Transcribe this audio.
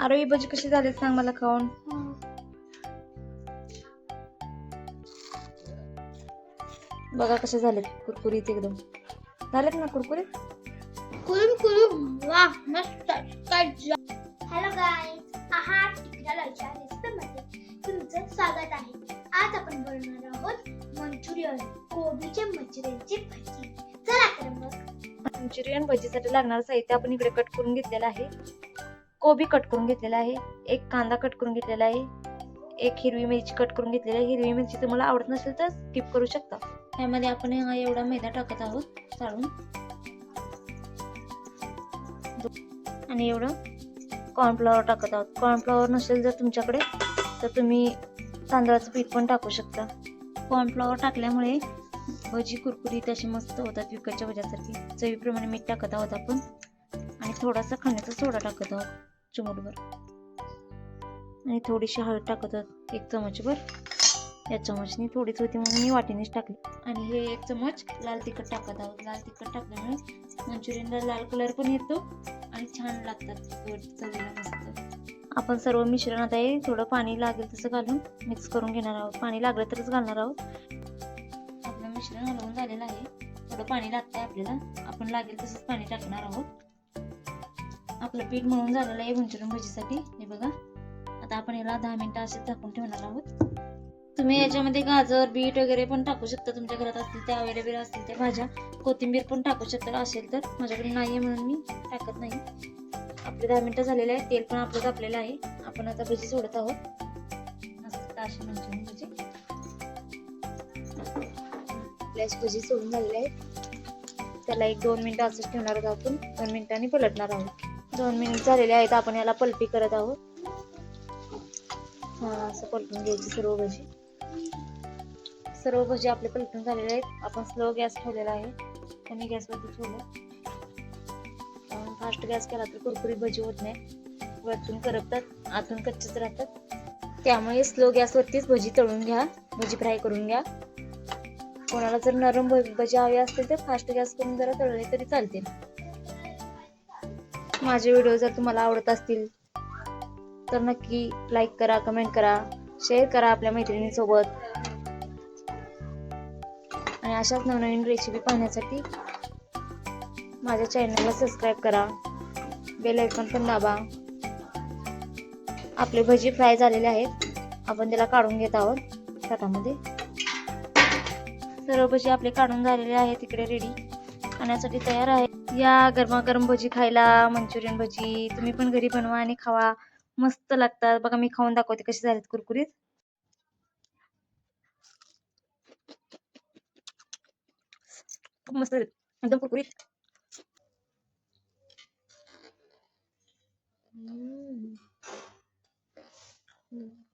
आरोही भजी कशी झाली सांग मला खाऊन. बघा कसे झालेत कुरकुरीत एकदम. झालेत ना कुरकुरीत? कुलूम कुलूम वा मस्त. हॅलो गाईज आहात टिकडालाच्या रेसिपीमध्ये तुमचं स्वागत आहे. आज आपण बनवणार आहोत मंचुरियन कोबीचे मंचुरियनची भाजी. चला तर मग. मंचुरियन भजीसाठी लागणारं साहित्य आपण इकडे कट करून घेतलेलं आहे. कोबी कट करून घेतलेला आहे एक कांदा कट करून घेतलेला आहे एक हिरवी मिरची कट करून घेतलेली आहे. हिरवी मिरची तुम्हाला आवडत नसेल तर स्किप करू शकता. त्यामध्ये आपण हा एवढा मैदा टाकत आहोत चाळून. आणि एवढं कॉर्नफ्लॉवर टाकत आहोत. कॉर्नफ्लॉवर नसेल जर तुमच्याकडे तर तुम्ही तांदळाचं पीठ पण टाकू शकता. कॉर्नफ्लॉवर टाकल्यामुळे भजी कुरकुरीत अशी मस्त होतात विकतच्या भज्यासारखी. चवीप्रमाणे मीठ टाकत आहोत आपण. आणि थोडासा खाण्याचा सोडा टाकत आहोत. चिमूटभर आणि थोडीशी हळद टाकत आहोत एक चमचभर. या चमचनी थोडीच होती म्हणून मी वाटीनेच टाकली. आणि हे एक चमच लाल तिखट टाकत आहोत. लाल तिखट टाकल्यामुळे मंचुरियनला लाल कलर पण येतो आणि छान लागतात. मस्त. आपण सर्व मिश्रण आता थोडं पाणी लागेल तसं घालून मिक्स करून घेणार आहोत. पाणी लागलं तरच घालणार आहोत. आपलं मिश्रण हलवून झालेलं आहे. थोडं पाणी लागतंय आपल्याला. आपण लागेल तसंच पाणी टाकणार आहोत. आपलं पीठ मळून झालेलं आहे मंचुरियन भजीसाठी. हे बघा. आता आपण याला दहा मिनिटं असेच झाकून ठेवणार आहोत. तुम्ही याच्यामध्ये गाजर बीट वगैरे पण टाकू शकता. तुमच्या घरात असतील त्या अवेलेबल असतील त्या भाज्या. कोथिंबीर पण टाकू शकता असेल तर. माझ्याकडे नाही आहे म्हणून मी टाकत नाही. आपले दहा मिनिटं झालेले आहे तेल पण आपलं तापलेलं आहे. आपण आता भजी सोडत आहोत. अशी मंचुरियन भजी. आपल्याच भजी सोडून झालेले आहेत. त्याला एक दोन मिनिटं असंच ठेवणार आहोत आपण. दोन मिनिटांनी पलटणार आहोत. दोन मिनिट झालेले आहेत आपण याला पलटी करत आहोत. हा असं पलटून घ्यायची सर्व भजी. सर्व भजी आपले पलटून झालेले आहेत. आपण स्लो गॅस ठेवलेला आहे. कमी गॅसवरती ठेवलं. फास्ट गॅस केला तर कुरकुरी भजी होत नाही. वरतून करपतात आतून कच्चेच राहतात. त्यामुळे स्लो गॅसवरतीच भजी तळून घ्या. भजी फ्राय करून घ्या. कोणाला जर नरम भ- भजी हवी असतील तर फास्ट गॅस करून जरा तळले तरी चालतील. माझे व्हिडिओ जर तुम्हाला आवडत असतील तर नक्की लाईक करा कमेंट करा शेअर करा आपल्या मैत्रिणींसोबत. आणि अशाच नवनवीन रेसिपी पाहण्यासाठी माझ्या चॅनलला सबस्क्राईब करा. बेल आयकॉन पण दाबा. आपले भजी फ्राय झालेले आहेत. आपण त्याला काढून घेत आहोत ताटामध्ये सर्व भजी आपले काढून झालेले आहेत तिकडे रेडी खाण्यासाठी तयार आहे या गरमागरम भजी खायला मंचुरियन भजी तुम्ही पण घरी बनवा आणि खावा. मस्त लागतात. बघा मी खाऊन दाखवते कसे झालेत कुरकुरीत. खूप मस्त एकदम कुरकुरीत. हम्म. हम्म.